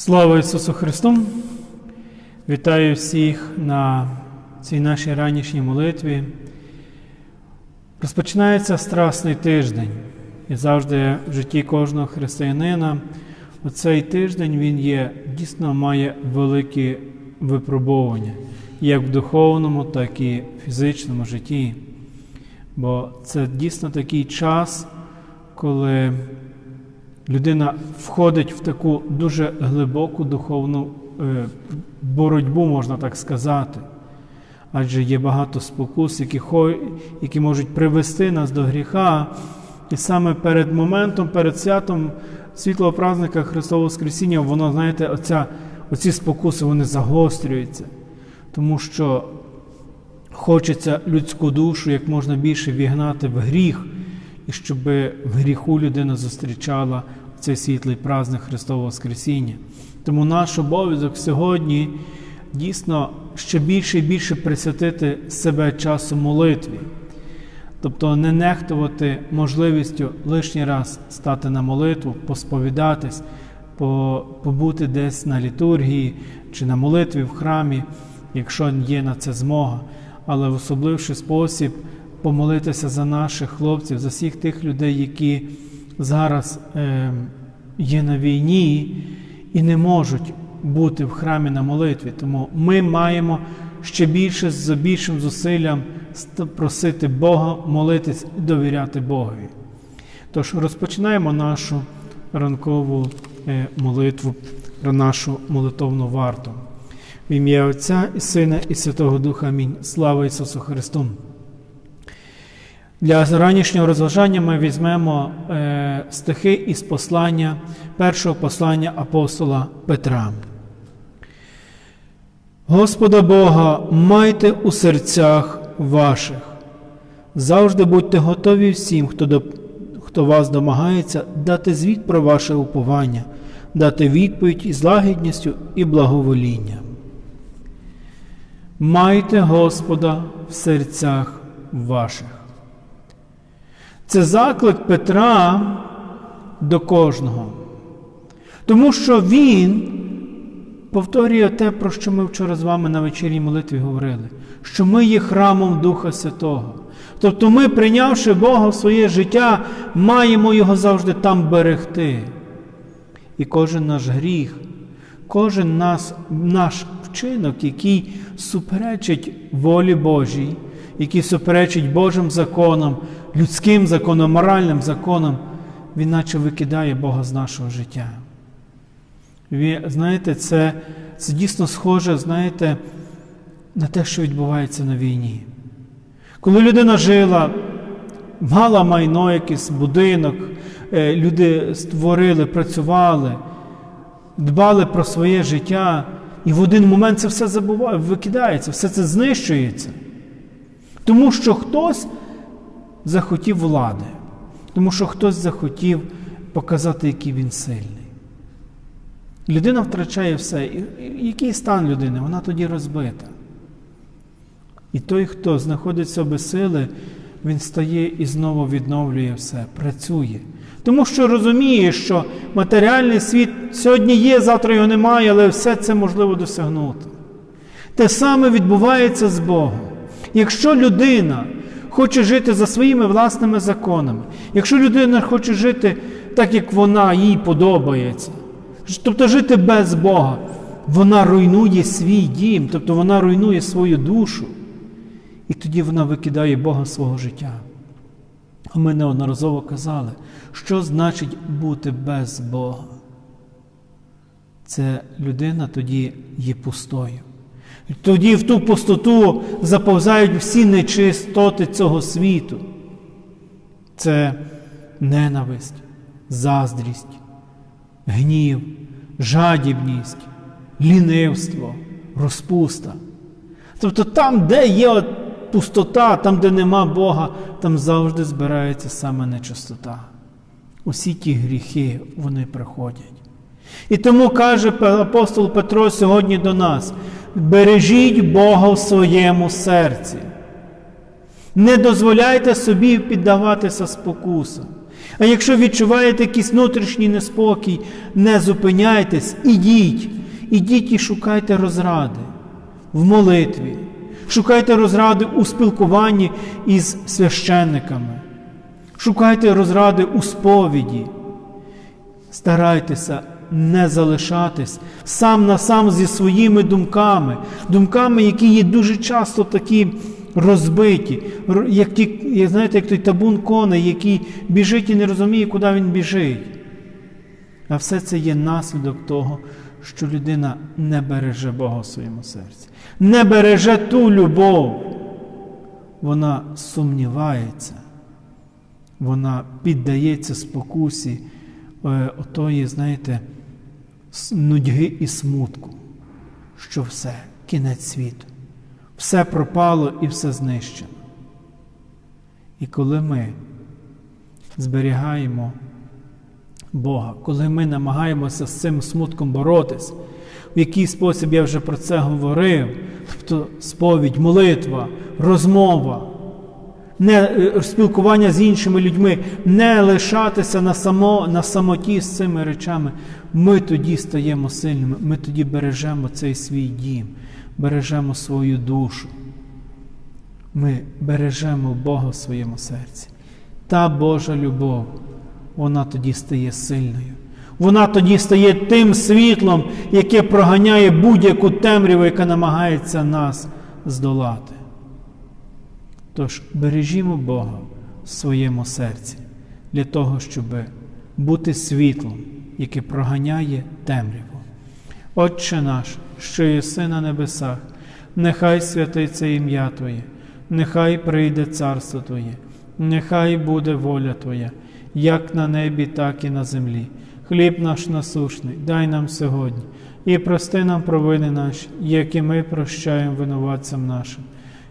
Слава Ісусу Христу! Вітаю всіх на цій нашій ранішній молитві. Розпочинається страсний тиждень, і завжди в житті кожного християнина оцей тиждень він є, дійсно має великі випробування, як в духовному, так і в фізичному житті. Бо це дійсно такий час, коли людина входить в таку дуже глибоку духовну е, боротьбу, можна так сказати. Адже є багато спокус, які, які можуть привести нас до гріха. І саме перед моментом, перед святом світлого праздника Христового Воскресіння, воно, знаєте, оця, оці спокуси вони загострюються. Тому що хочеться людську душу як можна більше вігнати в гріх, і щоб в гріху людина зустрічала цей світлий праздник Христового Воскресіння. Тому наш обов'язок сьогодні дійсно ще більше і більше присвятити себе часу молитві. Тобто не нехтувати можливістю лишній раз стати на молитву, посповідатись, по- побути десь на літургії чи на молитві в храмі, якщо є на це змога, але в особливший спосіб помолитися за наших хлопців, за всіх тих людей, які зараз е, є на війні і не можуть бути в храмі на молитві. Тому ми маємо ще більше з більшим зусиллям просити Бога, молитись і довіряти Богові. Тож розпочинаємо нашу ранкову е, молитву, нашу молитовну варту. В ім'я Отця і Сина і Святого Духа. Амінь. Слава Ісусу Христу! Для ранішнього розважання ми візьмемо е, стихи із послання, першого послання апостола Петра. Господа Бога майте у серцях ваших. Завжди будьте готові всім, хто, до, хто вас домагається, дати звіт про ваше уповання, дати відповідь із лагідністю і благоволінням. Майте Господа в серцях ваших. Це заклик Петра до кожного. Тому що він повторює те, про що ми вчора з вами на вечірній молитві говорили, що ми є храмом Духа Святого. Тобто ми, прийнявши Бога в своє життя, маємо його завжди там берегти. І кожен наш гріх, кожен нас, наш вчинок, який суперечить волі Божій, який суперечить Божим законам, людським законам, моральним законам, він наче викидає Бога з нашого життя. Ви знаєте, це, це дійсно схоже, знаєте, на те, що відбувається на війні. Коли людина жила, мала майно, якийсь будинок, е, люди створили, працювали, дбали про своє життя, і в один момент це все забуває, викидається, все це знищується. Тому що хтось захотів влади, тому що хтось захотів показати, який він сильний. Людина втрачає все. Який стан людини? Вона тоді розбита. І той, хто знаходиться без сили, він стає і знову відновлює все, працює. Тому що розуміє, що матеріальний світ сьогодні є, завтра його немає, але все це можливо досягнути. Те саме відбувається з Богом. Якщо людина хоче жити за своїми власними законами, якщо людина хоче жити так, як вона їй подобається, тобто жити без Бога, вона руйнує свій дім, тобто вона руйнує свою душу. І тоді вона викидає Бога свого життя. А ми неодноразово казали, що значить бути без Бога. Це людина тоді є пустою. Тоді в ту пустоту заповзають всі нечистоти цього світу. Це ненависть, заздрість, гнів, жадібність, лінивство, розпуста. Тобто там, де є от пустота, там, де нема Бога, там завжди збирається саме нечистота. Усі ті гріхи вони приходять. І тому каже апостол Петро сьогодні до нас: бережіть Бога в своєму серці. Не дозволяйте собі піддаватися спокусам. А якщо відчуваєте якийсь внутрішній неспокій, не зупиняйтесь, ідіть, ідіть і шукайте розради в молитві, шукайте розради у спілкуванні із священниками, шукайте розради у сповіді. Старайтеся не залишатись. Сам на сам зі своїми думками, думками, які є дуже часто такі розбиті, як ті, як, знаєте, як той табун коней, який біжить і не розуміє, куди він біжить. А все це є наслідок того, що людина не береже Бога в своєму серці, не береже ту любов. Вона сумнівається, вона піддається спокусі е, отої, знаєте, нудьги і смутку, що все, кінець світу, все пропало і все знищено. І коли ми зберігаємо Бога, коли ми намагаємося з цим смутком боротись, в який спосіб я вже про це говорив, тобто сповідь, молитва, розмова, не е, спілкування з іншими людьми, не лишатися на, само, на самоті з цими речами, ми тоді стаємо сильними, ми тоді бережемо цей свій дім, бережемо свою душу. Ми бережемо Бога в своєму серці. Та Божа любов, вона тоді стає сильною. Вона тоді стає тим світлом, яке проганяє будь-яку темряву, яка намагається нас здолати. Тож бережімо Бога в своєму серці для того, щоб бути світлом, яке проганяє темряву. Отче наш, що єси на небесах, нехай святиться ім'я Твоє, нехай прийде царство Твоє, нехай буде воля Твоя, як на небі, так і на землі. Хліб наш насушний, дай нам сьогодні, і прости нам провини наші, як і ми прощаємо винуватцям нашим.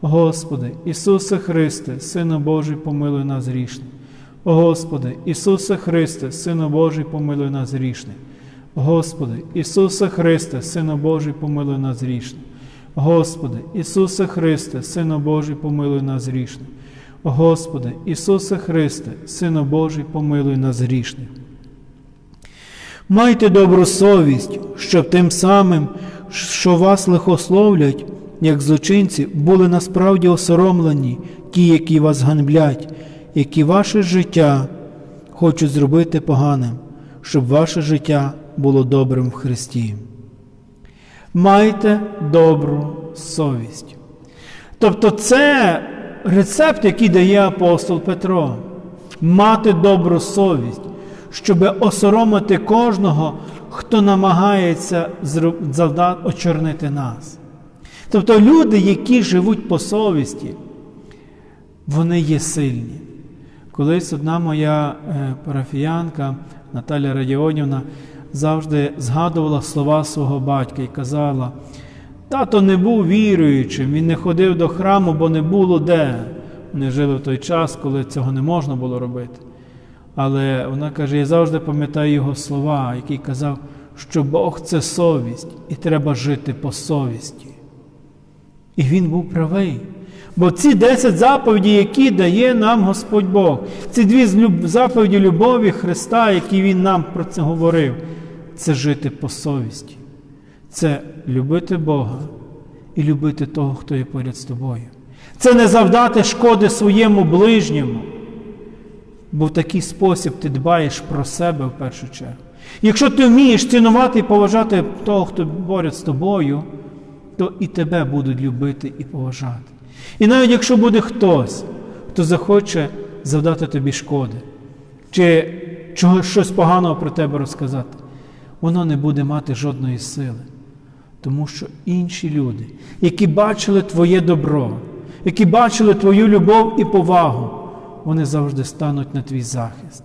Господи, Ісусе Христе, Сину Божий, помилуй нас грішних. Господи, Ісусе Христе, Сину Божий, помилуй нас грішних. Господи, Ісусе Христе, Сину Божий, помилуй нас грішних. Господи, Ісусе Христе, Сину Божий, помилуй нас грішних. Господи, Ісусе Христе, Сину Божий, помилуй нас грішних. Майте добру совість, щоб тим самим, що вас лихословлять, як злочинці, були насправді осоромлені ті, які вас ганблять, які ваше життя хочуть зробити поганим, щоб ваше життя було добрим в Христі. Майте добру совість. Тобто це рецепт, який дає апостол Петро. Мати добру совість, щоб осоромити кожного, хто намагається зру- завда- очорнити нас. Тобто люди, які живуть по совісті, вони є сильні. Колись одна моя е, парафіянка Наталя Радіонівна завжди згадувала слова свого батька і казала: тато не був віруючим, він не ходив до храму, бо не було де. Вони жили в той час, коли цього не можна було робити. Але вона каже: я завжди пам'ятаю його слова, який казав, що Бог це совість, і треба жити по совісті. І він був правий. Бо ці 10 заповідей, які дає нам Господь Бог, ці дві заповіді любові Христа, які Він нам про це говорив, це жити по совісті. Це любити Бога і любити того, хто є поряд з тобою. Це не завдати шкоди своєму ближньому, бо в такий спосіб ти дбаєш про себе в першу чергу. Якщо ти вмієш цінувати і поважати того, хто поряд з тобою, то і тебе будуть любити і поважати. І навіть якщо буде хтось, хто захоче завдати тобі шкоди, чи чого, щось поганого про тебе розказати, воно не буде мати жодної сили. Тому що інші люди, які бачили твоє добро, які бачили твою любов і повагу, вони завжди стануть на твій захист.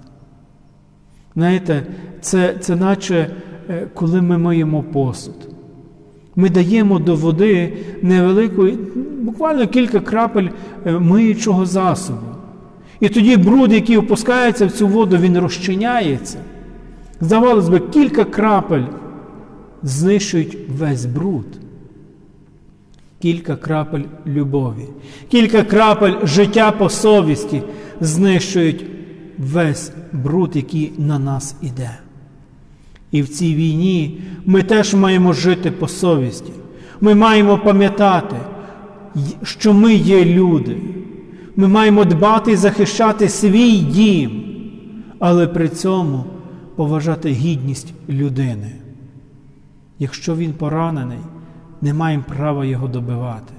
Знаєте, це, це наче е, коли ми миємо посуд. Ми даємо до води невеликої, буквально кілька крапель е, миючого засобу. І тоді бруд, який опускається в цю воду, він розчиняється. Здавалось би, кілька крапель знищують весь бруд. Кілька крапель любові, кілька крапель життя по совісті знищують весь бруд, який на нас іде. І в цій війні ми теж маємо жити по совісті. Ми маємо пам'ятати, що ми є люди. Ми маємо дбати і захищати свій дім, але при цьому поважати гідність людини. Якщо він поранений, не маємо права його добивати.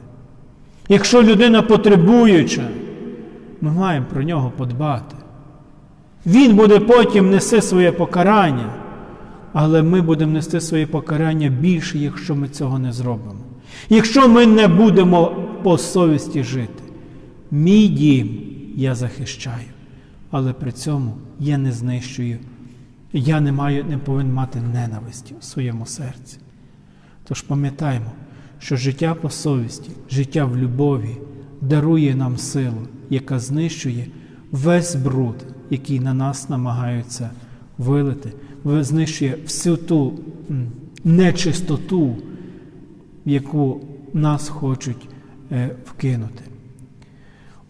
Якщо людина потребуюча, ми маємо про нього подбати. Він буде потім нести своє покарання, але ми будемо нести своє покарання більше, якщо ми цього не зробимо. Якщо ми не будемо по совісті жити, мій дім я захищаю, але при цьому я не знищую, я не маю, не повинен мати ненависті в своєму серці. Тож пам'ятаємо, що життя по совісті, життя в любові дарує нам силу, яка знищує весь бруд, який на нас намагаються вилити, знищує всю ту нечистоту, яку нас хочуть е, вкинути.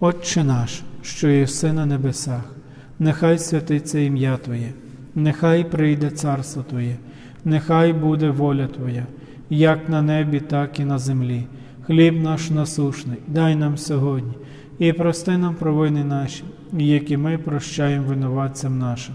Отче наш, що є все на небесах, нехай святиться ім'я Твоє, нехай прийде царство Твоє, нехай буде воля Твоя як на небі, так і на землі. Хліб наш насушний, дай нам сьогодні, і прости нам провини наші, які ми прощаємо винуватцям нашим,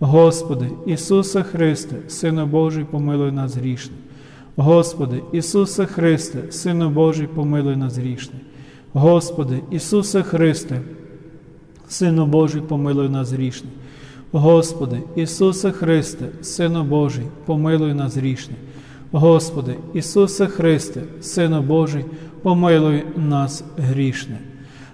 Господи, Ісусе Христе, Сину Божий, помилуй нас грішне. Господи, Ісусе Христе, Сину Божий, помилуй нас грішне. Господи, Ісусе Христе, Сину Божий, помилуй нас грішне. Господи, Ісусе Христе, Сину Божий, помилуй нас грішне. Господи, Ісусе Христе, Сину Божий, помилуй нас грішне.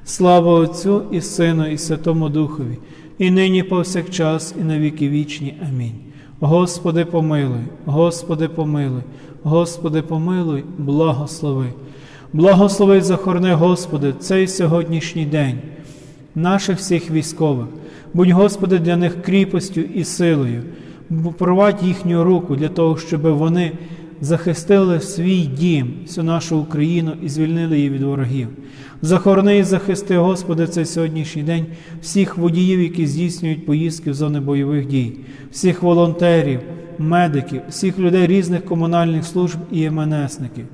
Слава Отцю і Сину, і Святому Духові, і нині повсякчас, і на віки вічні. Амінь. Господи, помилуй, Господи, помилуй, Господи, помилуй, благослови. Благослови захорни, Господи, цей сьогоднішній день, наших всіх військових. Будь, Господи, для них кріпостю і силою, провадь їхню руку для того, щоб вони захистили свій дім, всю нашу Україну і звільнили її від ворогів. Захорони і захисти, Господи, цей сьогоднішній день всіх водіїв, які здійснюють поїздки в зони бойових дій, всіх волонтерів, медиків, всіх людей різних комунальних служб і МНСників.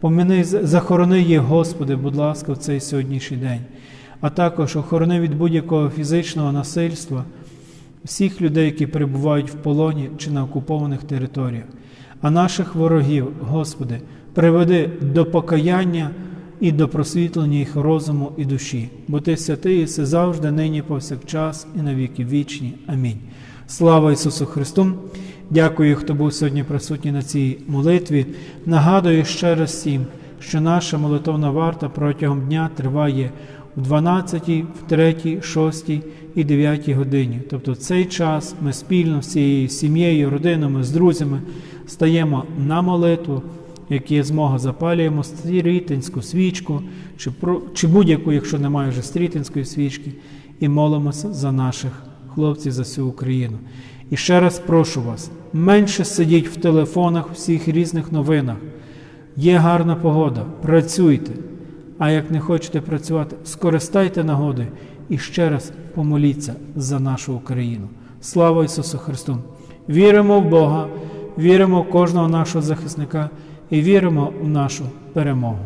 Поміни, захорони їх, Господи, будь ласка, в цей сьогоднішній день, а також охорони від будь-якого фізичного насильства всіх людей, які перебувають в полоні чи на окупованих територіях а наших ворогів, Господи, приведи до покаяння і до просвітлення їх розуму і душі, бо Ти святий, і все завжди, нині, повсякчас, і на віки вічні. Амінь. Слава Ісусу Христу! Дякую, хто був сьогодні присутній на цій молитві. Нагадую ще раз всім, що наша молитовна варта протягом дня триває в 12, в 3, 6 і 9 годині. Тобто в цей час ми спільно з цією сім'єю, родинами, з друзями стаємо на молитву, як є змога, запалюємо стрітинську свічку, чи чи будь-яку, якщо немає вже стрітинської свічки, і молимося за наших хлопців, за всю Україну. І ще раз прошу вас, менше сидіть в телефонах, всіх різних новинах. Є гарна погода, працюйте. А як не хочете працювати, скористайте нагодою і ще раз помоліться за нашу Україну. Слава Ісусу Христу! Віримо в Бога, віримо в кожного нашого захисника і віримо в нашу перемогу.